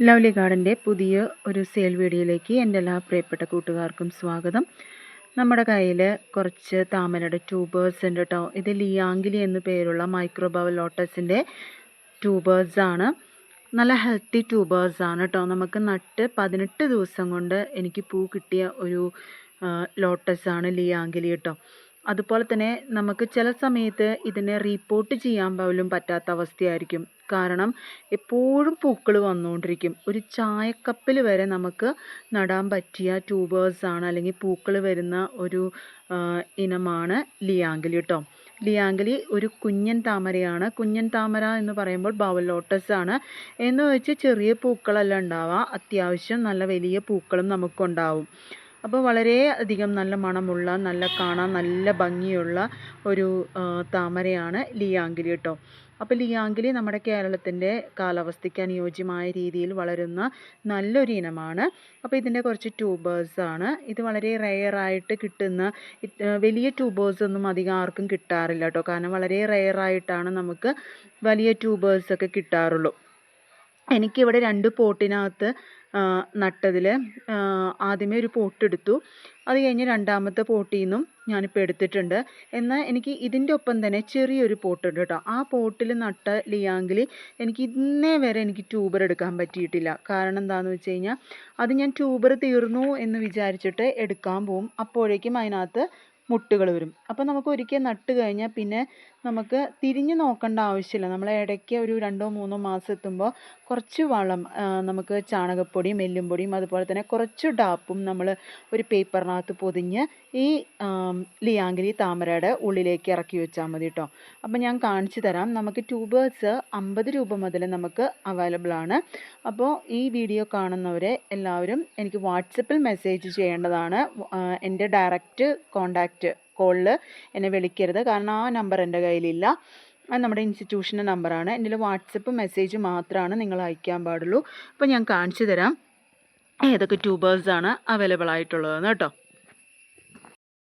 Lovely ഗാർഡന്റെ പുതിയ ഒരു sale വീഡിയോയിലേക്ക് എന്റെ എല്ലാ പ്രിയപ്പെട്ട കൂട്ടുകാർക്കും സ്വാഗതം. നമ്മുടെ കയ്യിൽ കുറച്ച് താമരയുടെ ട്യൂബേഴ്സ് ഉണ്ട് കേട്ടോ ഇത് ലിയാങ്കിലി എന്ന് പേരുള്ള മൈക്രോബവൽ ലോട്ടസിന്റെ ട്യൂബേഴ്സാണ് നല്ല ഹെൽത്തി ട്യൂബേഴ്സാണ് കേട്ടോ നമുക്ക് നട്ട് പതിനെട്ട് ദിവസം കൊണ്ട് എനിക്ക് പൂ കിട്ടിയ ഒരു ലോട്ടസാണ് ലിയാങ്കിലി കേട്ടോ അതുപോലെ തന്നെ നമുക്ക് ചില സമയത്ത് ഇതിനെ റീപ്പോർട്ട് ചെയ്യാൻ പോലും പറ്റാത്ത അവസ്ഥയായിരിക്കും. കാരണം എപ്പോഴും പൂക്കൾ വന്നുകൊണ്ടിരിക്കും ഒരു ചായക്കപ്പിൽ വരെ നമുക്ക് നടാൻ പറ്റിയ ട്യൂബേഴ്സാണ് അല്ലെങ്കിൽ പൂക്കൾ വരുന്ന ഒരു ഇനമാണ് ലിയാങ്കിലി കേട്ടോ ലിയാങ്കിലി ഒരു കുഞ്ഞൻ താമരയാണ്. കുഞ്ഞൻ താമര എന്ന് പറയുമ്പോൾ ബവൽ ലോട്ടസ് ആണ്. എന്ന് വെച്ച് ചെറിയ പൂക്കളല്ല ഉണ്ടാവുക അത്യാവശ്യം നല്ല വലിയ പൂക്കളും നമുക്കുണ്ടാവും. അപ്പോൾ വളരെ അധികം നല്ല മണമുള്ള നല്ല കാണാൻ നല്ല ഭംഗിയുള്ള ഒരു താമരയാണ് ലിയാങ്കിലി കേട്ടോ അപ്പോൾ ലിയാങ്കിലി നമ്മുടെ കേരളത്തിന്റെ കാലാവസ്ഥയ്ക്ക് അനുയോജ്യമായ രീതിയിൽ വളരുന്ന നല്ലൊരു ഇനമാണ്. അപ്പോൾ ഇതിന്റെ കുറച്ച് ട്യൂബേഴ്സാണ് ഇത് വളരെ റെയറായിട്ട് കിട്ടുന്ന വലിയ ട്യൂബേഴ്സ് ഒന്നും അധികം ആർക്കും കിട്ടാറില്ല കേട്ടോ. കാരണം വളരെ റെയറായിട്ടാണ് നമുക്ക് വലിയ ട്യൂബേഴ്സൊക്കെ കിട്ടാറുള്ളൂ. എനിക്കിവിടെ രണ്ട് പോട്ടിനകത്ത് നട്ടതിൽ ആദ്യമേ ഒരു പോട്ടെടുത്തു. അത് കഴിഞ്ഞ് രണ്ടാമത്തെ പോട്ടിൽ നിന്നും ഞാനിപ്പോൾ എടുത്തിട്ടുണ്ട്. എന്നാൽ എനിക്ക് ഇതിന്റെ ഒപ്പം തന്നെ ചെറിയൊരു പോട്ടുണ്ട് കേട്ടോ. ആ പോട്ടിൽ നട്ട ലിയാങ്കിൽ എനിക്ക് ഇന്നേ വരെ എനിക്ക് ട്യൂബർ എടുക്കാൻ പറ്റിയിട്ടില്ല. കാരണം എന്താണെന്ന് വെച്ച് കഴിഞ്ഞാൽ അത് ഞാൻ ട്യൂബർ തീർന്നു എന്ന് വിചാരിച്ചിട്ട് എടുക്കാൻ പോവും. അപ്പോഴേക്കും അതിനകത്ത് മുട്ടുകൾ വരും. അപ്പോൾ നമുക്ക് ഒരിക്കൽ നട്ട് കഴിഞ്ഞാൽ പിന്നെ നമുക്ക് തിരിഞ്ഞു നോക്കേണ്ട ആവശ്യമില്ല. നമ്മൾ ഇടയ്ക്ക് ഒരു രണ്ടോ മൂന്നോ മാസം എത്തുമ്പോൾ കുറച്ച് വളം നമുക്ക് ചാണകപ്പൊടിയും എല്ലും പൊടിയും അതുപോലെ തന്നെ കുറച്ച് ഡാപ്പും നമ്മൾ ഒരു പേപ്പറിനകത്ത് പൊതിഞ്ഞ് ഈ ലിയാങ്കിരി താമരയുടെ ഉള്ളിലേക്ക് ഇറക്കി വെച്ചാൽ മതി കേട്ടോ അപ്പം ഞാൻ കാണിച്ചു തരാം. നമുക്ക് ട്യൂബേഴ്സ് അമ്പത് രൂപ മുതൽ നമുക്ക് അവൈലബിൾ ആണ്. അപ്പോൾ ഈ വീഡിയോ കാണുന്നവരെ എല്ലാവരും എനിക്ക് വാട്സപ്പിൽ മെസ്സേജ് ചെയ്യേണ്ടതാണ്. എന്റെ ഡയറക്റ്റ് കോണ്ടാക്റ്റ് കോളിൽ എന്നെ വിളിക്കരുത്. കാരണം ആ നമ്പർ എന്റെ കയ്യിലില്ല. അത് നമ്മുടെ ഇൻസ്റ്റിറ്റ്യൂഷന്റെ നമ്പറാണ് എന്റെ വാട്സപ്പ് മെസ്സേജ് മാത്രമാണ് നിങ്ങൾ അയക്കാൻ പാടുള്ളൂ. അപ്പോൾ ഞാൻ കാണിച്ചു തരാം. ഏതൊക്കെ ട്യൂബേഴ്സാണ് അവൈലബിൾ ആയിട്ടുള്ളതെന്ന് കേട്ടോ.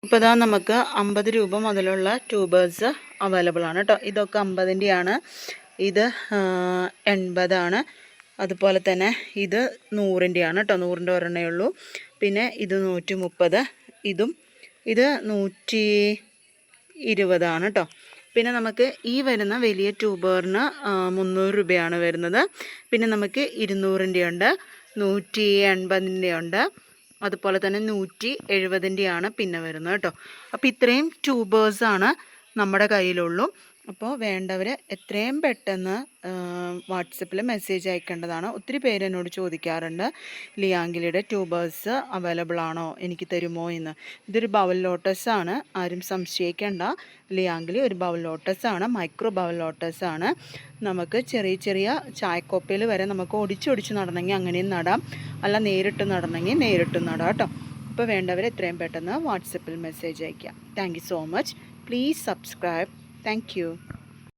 ഇപ്പോൾ ഇതാ നമുക്ക് അമ്പത് രൂപ മുതലുള്ള ട്യൂബേഴ്സ് അവൈലബിൾ ആണ് കേട്ടോ. ഇതൊക്കെ അമ്പതിന്റെയാണ്. ഇത് എൺപതാണ്. അതുപോലെ തന്നെ ഇത് നൂറിന്റെയാണ് കേട്ടോ. നൂറിന്റെ ഒരെണ്ണേ ഉള്ളൂ. പിന്നെ ഇത് നൂറ്റി മുപ്പത് ഇതും ഇത് നൂറ്റി ഇരുപതാണ് കേട്ടോ പിന്നെ നമുക്ക് ഈ വരുന്ന വലിയ ട്യൂബറിന് മുന്നൂറ് രൂപയാണ് വരുന്നത്. പിന്നെ നമുക്ക് ഇരുന്നൂറിന്റെ ഉണ്ട് നൂറ്റി എൺപതിന്റെ ഉണ്ട് അതുപോലെ തന്നെ നൂറ്റി എഴുപതിന്റെയാണ് പിന്നെ വരുന്നത് കേട്ടോ അപ്പോൾ ഇത്രയും ട്യൂബേഴ്സാണ് നമ്മുടെ കയ്യിലുള്ളൂ. അപ്പോൾ വേണ്ടവർ എത്രയും പെട്ടെന്ന് വാട്സപ്പിൽ മെസ്സേജ് അയക്കേണ്ടതാണ്. ഒത്തിരി പേര് എന്നോട് ചോദിക്കാറുണ്ട് ലിയാങ്കിലിയുടെ ട്യൂബേഴ്സ് അവൈലബിൾ ആണോ എനിക്ക് തരുമോ? എന്ന്. ഇതൊരു ബവൽ ലോട്ടസ് ആണ് ആരും സംശയിക്കേണ്ട. ലിയാങ്കിലി ഒരു ബവൽ ലോട്ടസ് ആണ് മൈക്രോ ബവൽ ലോട്ടസ് ആണ് നമുക്ക് ചെറിയ ചെറിയ ചായക്കോപ്പയിൽ വരെ നമുക്ക് ഒടിച്ചൊടിച്ച് നടണമെങ്കിൽ അങ്ങനെയും നടാം. അല്ല നേരിട്ട് നടണമെങ്കിൽ നേരിട്ട് നടാം കേട്ടോ. അപ്പോൾ വേണ്ടവർ എത്രയും പെട്ടെന്ന് വാട്സപ്പിൽ മെസ്സേജ് അയക്കാം thank so much. Please subscribe Thank you.